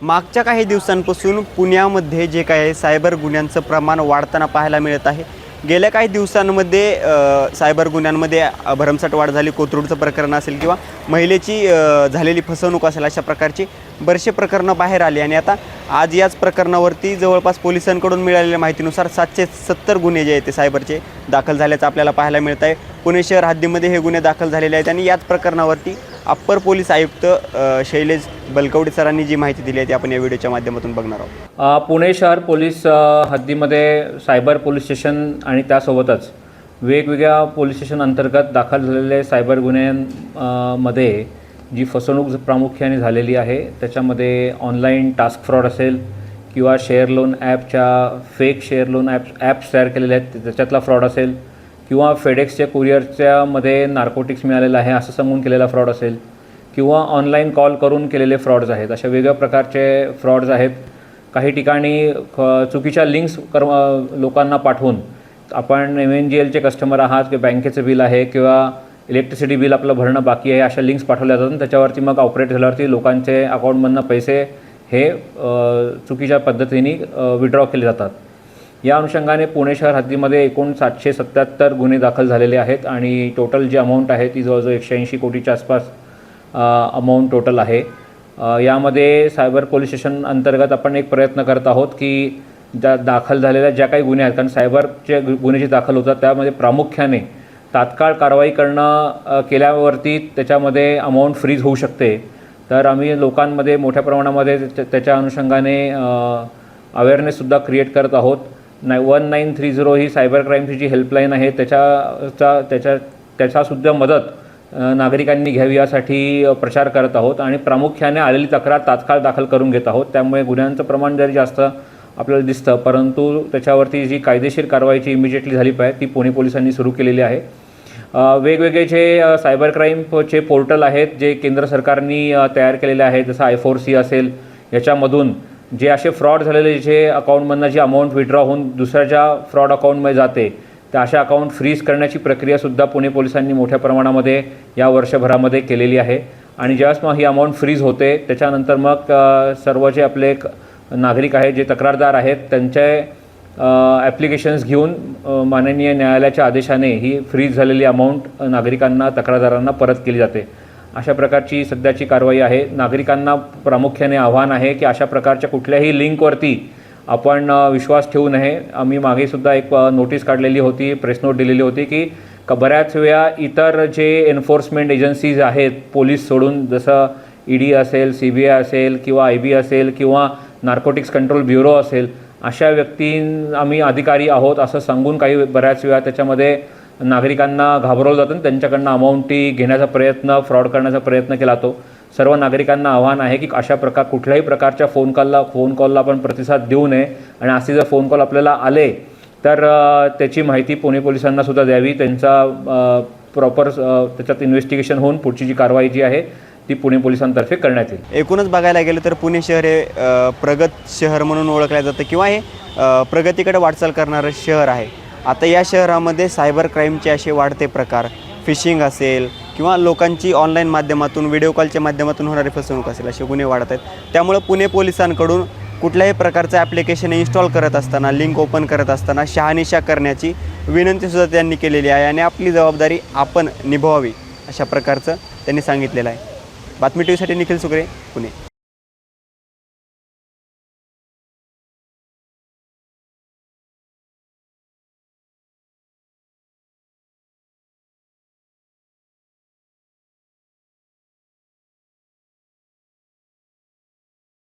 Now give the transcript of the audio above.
मागच्या काही दिवसांपासून पुण्यामध्ये जे काय आहे सायबर गुन्ह्यांचं प्रमाण वाढताना पाहायला मिळत आहे. गेल्या काही दिवसांमध्ये सायबर गुन्ह्यांमध्ये भरमसाट भरमसाठ वाढ झाली कोथरूडचं प्रकरण असेल किंवा महिलेची झालेली फसवणूक असेल अशा प्रकारची बरेचसे प्रकरणं बाहेर आली. आणि आता आज याच प्रकरणावरती जवळपास पोलिसांकडून मिळालेल्या माहितीनुसार सातशे सत्तर गुन्हे जे आहेत ते सायबरचे दाखल झाल्याचं आपल्याला पाहायला मिळत आहे. पुणे शहर हद्दीमध्ये हे गुन्हे दाखल झालेले आहेत आणि याच प्रकरणावरती अप्पर पोलीस आयुक्त शैलेश बलकवडे सरांनी जी माहिती दिली आहे ती आपण या व्हिडिओच्या माध्यमातून बघणार आहोत. पुणे शहर पोलीस हद्दीमध्ये सायबर पोलीस स्टेशन आणि त्यासोबतच वेगवेगळ्या पोलीस स्टेशन अंतर्गत दाखल झालेले सायबर गुन्ह्यांमध्ये जी फसवणूक प्रामुख्याने झालेली आहे त्याच्यामध्ये ऑनलाईन टास्क फ्रॉड असेल किंवा शेअर लोन ॲपच्या fake share loan app apps तयार केलेले आहेत त्याच्यातला फ्रॉड असेल. किंवा फेडेक्सच्या कुरिअरच्या मध्ये नार्कोटिक्स मिळालेलं आहे असं सांगून केलेला फ्रॉड असेल किंवा ऑनलाईन कॉल करून केलेले फ्रॉड्स आहेत अशा वेगळ्या प्रकारचे फ्रॉड्स आहेत. काही ठिकाणी चुकीच्या लिंक्स कर लोकांना पाठवून आपण एम एन जी एलचे कस्टमर आहात किंवा बँकेचं बिल आहे किंवा इलेक्ट्रिसिटी बिल आपलं भरणं बाकी आहे अशा लिंक्स पाठवल्या जातात. आणि त्याच्यावरती मग ऑपरेट झाल्यावरती लोकांचे अकाउंटमधनं पैसे हे चुकीच्या पद्धतीने विड्रॉ केले जातात. या अनुषंगाने पुणे शहर हद्दीमध्ये एकूण सातशे सत्याहत्तर गुन्हे दाखल झालेले आहेत आणि टोटल जी अमाऊंट आहे ती जवळजवळ एकशे ऐंशी कोटीच्या आसपास अमाऊंट टोटल आहे. यामध्ये सायबर पोलीस स्टेशन अंतर्गत आपण एक प्रयत्न करत आहोत की ज्या दाखल झालेल्या ज्या काही गुन्हे आहेत कारण सायबरचे गु- गुन्हे जे दाखल होतात त्यामध्ये प्रामुख्याने तात्काळ कारवाई करणं केल्यावरती त्याच्यामध्ये अमाऊंट फ्रीज होऊ शकते. तर आम्ही लोकांमध्ये मोठ्या प्रमाणामध्ये त्या- त्याच्या अनुषंगाने अवेअरनेससुद्धा क्रिएट करत आहोत. नाय वन नाईन थ्री झिरो ही सायबर क्राईमची जी हेल्पलाईन आहे त्याच्याचा त्याच्या त्याचासुद्धा मदत नागरिकांनी घ्यावी यासाठी प्रचार करत आहोत आणि प्रामुख्याने आलेली तक्रार तात्काळ दाखल करून घेत आहोत. त्यामुळे गुन्ह्यांचं प्रमाण जरी जास्त आपल्याला दिसतं परंतु त्याच्यावरती जी कायदेशीर कारवाईची इमिजिएटली झाली पाहिजे ती पुणे पोलिसांनी सुरू केलेली आहे. वेगवेगळे जे सायबर क्राईमचे पोर्टल आहेत जे केंद्र सरकारनी तयार केलेले आहेत जसं आय फोर सी असेल याच्यामधून जे असे फ्रॉड झालेले जे अकाउंटमधनं जी अमाऊंट विड्रॉ होऊन दुसऱ्याच्या फ्रॉड अकाउंटमध्ये जाते त्या अशा अकाउंट फ्रीज करण्याची प्रक्रियासुद्धा पुणे पोलिसांनी मोठ्या प्रमाणामध्ये या वर्षभरामध्ये केलेली आहे. आणि ज्यावेळेस मग ही अमाऊंट फ्रीज होते त्याच्यानंतर मग सर्व जे आपले एक नागरिक आहेत जे तक्रारदार आहेत त्यांचे ॲप्लिकेशन्स घेऊन माननीय न्यायालयाच्या आदेशाने ही फ्रीज झालेली अमाऊंट नागरिकांना तक्रारदारांना परत केली जाते. अशा प्रकारची सध्याची कारवाई आहे. नागरिकांना प्रामुख्याने आव्हान आहे की अशा प्रकारच्या कुठल्याही लिंकवरती आपण विश्वास ठेवू नये. आम्ही मागेसुद्धा एक नोटीस काढलेली होती प्रेस नोट दिलेली होती की क बऱ्याच वेळा इतर जे एन्फोर्समेंट एजन्सीज आहेत पोलीस सोडून जसं ई डी असेल सी बी आय असेल किंवा आय बी असेल किंवा नार्कोटिक्स कंट्रोल ब्युरो असेल अशा व्यक्तीं आम्ही अधिकारी आहोत असं सांगून काही बऱ्याच वेळा त्याच्यामध्ये नागरिकांना घाबरवलं जातं आणि त्यांच्याकडनं अमाऊंटी घेण्याचा प्रयत्न फ्रॉड करण्याचा प्रयत्न केला जातो सर्व नागरिकांना आव्हान आहे की अशा प्रकार कुठल्याही प्रकारच्या फोन कॉलला फोन कॉलला आपण प्रतिसाद देऊ नये. आणि असे जर फोन कॉल आपल्याला आले तर त्याची माहिती पुणे पोलिसांना सुद्धा द्यावी. त्यांचा प्रॉपर त्याच्यात इन्व्हेस्टिगेशन होऊन पुढची जी कारवाई जी आहे ती पुणे पोलिसांतर्फे करण्यात येईल. एकूणच बघायला गेलं तर पुणे शहर हे प्रगत शहर म्हणून ओळखलं जातं किंवा हे प्रगतीकडे वाटचाल करणारं शहर आहे. आता या शहरामध्ये सायबर क्राईमचे असे वाढते प्रकार. फिशिंग असेल किंवा लोकांची ऑनलाईन माध्यमातून व्हिडिओ कॉलच्या माध्यमातून होणारी फसवणूक असेल असे गुन्हे वाढत आहेत. त्यामुळं पुणे पोलिसांकडून कुठल्याही प्रकारचं ॲप्लिकेशन इन्स्टॉल करत असताना लिंक ओपन करत असताना शहानिशा करण्याची विनंतीसुद्धा त्यांनी केलेली आहे आणि आपली जबाबदारी आपण निभवावी अशा प्रकारचं त्यांनी सांगितलेलं आहे. बातमी टीव्हीसाठी निखिल सुकरे पुणे.